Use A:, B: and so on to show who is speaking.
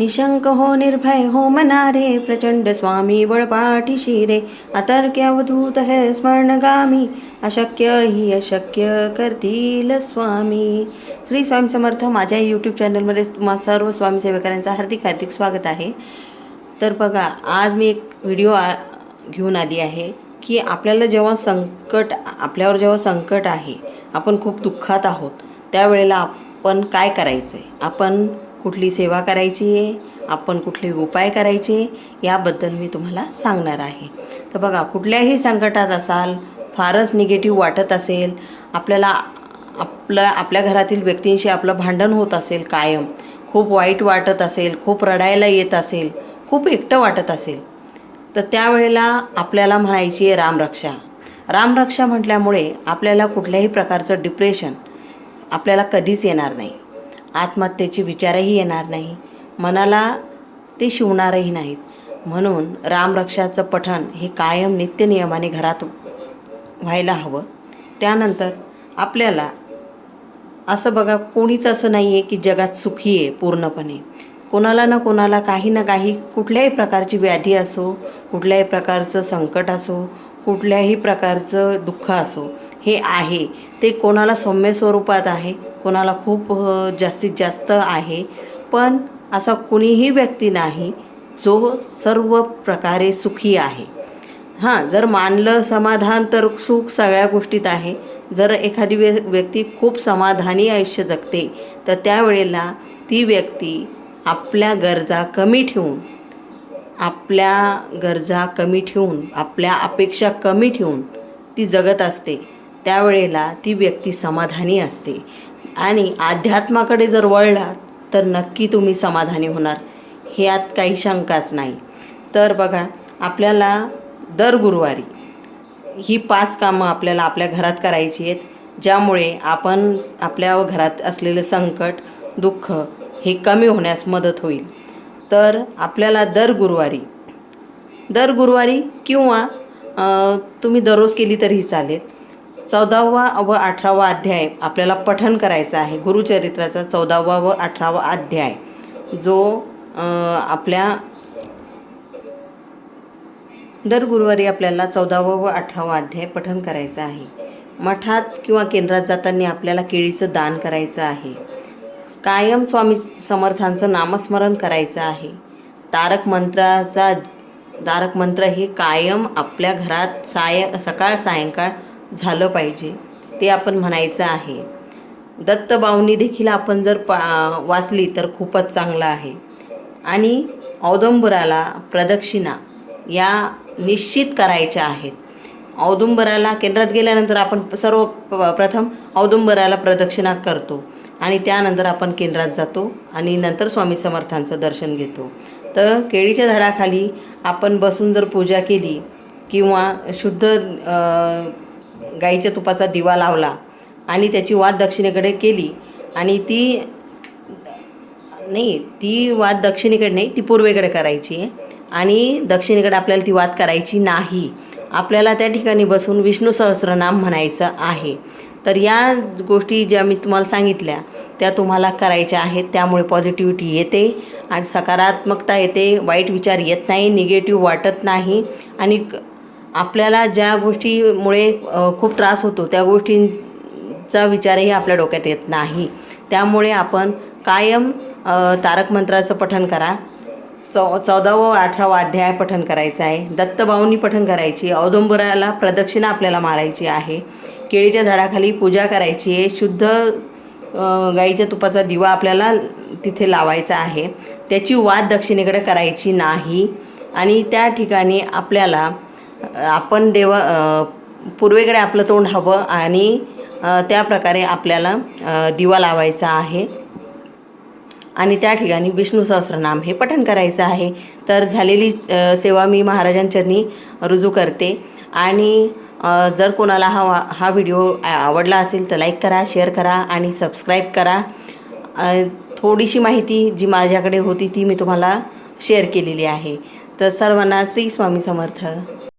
A: निशंक हो निर्भय हो मनारे प्रचंड स्वामी बळपाठीशी शिरे अतर्क्य अवधूत है स्मरणगामी अशक्य ही अशक्य करतील स्वामी. श्री स्वामी समर्थ माझ्या यूट्यूब चॅनलमध्ये सर्व स्वामी सेवकांचं हार्दिक हार्दिक स्वागत आहे. तर बघा आज मी एक व्हिडिओ आ घेऊन आली आहे की आपल्याला जेव्हा संकट आपल्यावर जेव्हा संकट आहे आपण खूप दुःखात आहोत त्यावेळेला आपण काय करायचं आहे आपण कुठली सेवा करायची आहे? आपण कुठले उपाय करायचे? याबद्दल मी तुम्हाला सांगणार आहे. तर बघा कुठल्याही संकटात असाल फारच निगेटिव्ह वाटत असेल आपल्याला आपलं आपल्या घरातील व्यक्तींशी आपलं भांडण होत असेल कायम खूप वाईट वाटत असेल खूप रडायला येत असेल खूप एकटं वाटत असेल तर त्यावेळेला आपल्याला म्हणायची आहे रामरक्षा रामरक्षा म्हटल्यामुळे आपल्याला कुठल्याही प्रकारचं डिप्रेशन आपल्याला कधीच येणार नाही. आत्महत्येचे विचारही येणार नाही. मनाला ते शिवणारही नाहीत. म्हणून रामरक्षाचं पठण हे कायम नित्यनियमाने घरात व्हायला हवं. त्यानंतर आपल्याला असं बघा कोणीच असं नाही आहे की जगात सुखी आहे पूर्णपणे. कोणाला ना कोणाला काही ना काही कुठल्याही प्रकारची व्याधी असो कुठल्याही प्रकारचं संकट असो कुठल्याही प्रकारचं दुःख असो हे आहे. ते कोणाला सौम्य स्वरूपात आहे कोणाला खूप जास्तीत जास्त आहे. पण असा कुणीही व्यक्ती नाही जो सर्व प्रकारे सुखी आहे. हां जर मानलं समाधान तर सुख सगळ्या गोष्टीत आहे. जर एखादी व्य व्यक्ती खूप समाधानी आयुष्य जगते तर त्यावेळेला ती व्यक्ती आपल्या गरजा कमी ठेवून आपल्या गरजा कमी ठेवून आपल्या अपेक्षा कमी ठेवून ती जगत असते. त्यावेळेला ती व्यक्ती समाधानी असते. आणि अध्यात्माकडे जर वळला तर नक्की तुम्ही समाधानी होणार. ह्यात काही शंकाच नाही. तर बघा आपल्याला दर गुरुवारी ही पाच कामं आपल्याला आपल्या घरात करायची आहेत ज्यामुळे आपण आपल्या घरात असलेलं संकट दुःख हे कमी होण्यास मदत होईल. तर आपल्याला दर गुरुवारी. दर गुरुवारी किंवा तुम्ही दररोज केली तरीही चालेल. चौदावा व अठरावा अध्याय आपल्याला पठन करायचा आहे. गुरुचरित्राचा चौदावा व अठरावा अध्याय जो आपल्या दर गुरुवारी आपल्याला चौदावा व अठरावा अध्याय पठन करायचा आहे. मठात किंवा केंद्रात जाताना आपल्याला केळीचं दान करायचं आहे. कायम स्वामी समर्थांचं नामस्मरण करायचं आहे. तारक मंत्राचा तारक मंत्र हे कायम आपल्या घरात साय सकाळ सायंकाळ झालं पाहिजे ते आपण म्हणायचं आहे. दत्तबावनी देखील आपण जर पा वाचली तर खूपच चांगलं आहे. आणि औदंबराला प्रदक्षिणा या निश्चित करायच्या आहेत. औदुंबराला केंद्रात गेल्यानंतर आपण सर्व प्रथम औदुंबराला प्रदक्षिणा करतो आणि त्यानंतर आपण केंद्रात जातो आणि नंतर स्वामी समर्थांचं दर्शन घेतो. तर केळीच्या झाडाखाली आपण बसून जर पूजा केली किंवा शुद्ध गाईच्या तुपाचा दिवा लावला आणि त्याची वाद दक्षिणेकडे केली आणि ती नाही ती वाद दक्षिणेकडे नाही ती पूर्वेकडे करायची आहे आणि दक्षिणेकडे आपल्याला ती वाद करायची नाही. आपल्याला त्या ठिकाणी बसून विष्णू सहस्रनाम म्हणायचं आहे. तर या गोष्टी ज्या मी तुम्हाला सांगितल्या त्या तुम्हाला करायच्या आहेत. त्यामुळे पॉझिटिव्हिटी येते आणि सकारात्मकता येते. वाईट विचार येत नाही निगेटिव्ह वाटत नाही. आणि आपल्याला ज्या गोष्टीमुळे खूप त्रास होतो त्या गोष्टींचा विचारही आपल्या डोक्यात येत नाही. त्यामुळे आपण कायम तारक मंत्राचं पठण करा. चौ चौदावं अठरावा अध्याय पठन करायचं आहे. दत्तभाऊनी पठन करायची. औदुंबराला प्रदक्षिणा आपल्याला मारायची आहे. केळीच्या झाडाखाली पूजा करायची आहे. शुद्ध गाईच्या तुपाचा दिवा आपल्याला तिथे लावायचा आहे. त्याची वाद दक्षिणेकडे करायची नाही. आणि त्या ठिकाणी आपल्याला आपण देव पूर्वेकडे आपलं तोंड हवं आणि त्या प्रकारे आपल्याला दिवा लावायचा आहे. आणि त्या ठिकाणी विष्णू सहस्रनाम हे पठण करायचं आहे. तर झालेली सेवा मी महाराजांचरणी रुजू करते. आणि जर कोणाला हा वा- हा व्हिडिओ आवडला असेल तर लाईक करा शेअर करा आणि सबस्क्राईब करा. थोडीशी माहिती जी माझ्याकडे होती ती मी तुम्हाला शेअर केलेली आहे. तर सर्वांना श्री स्वामी समर्थ.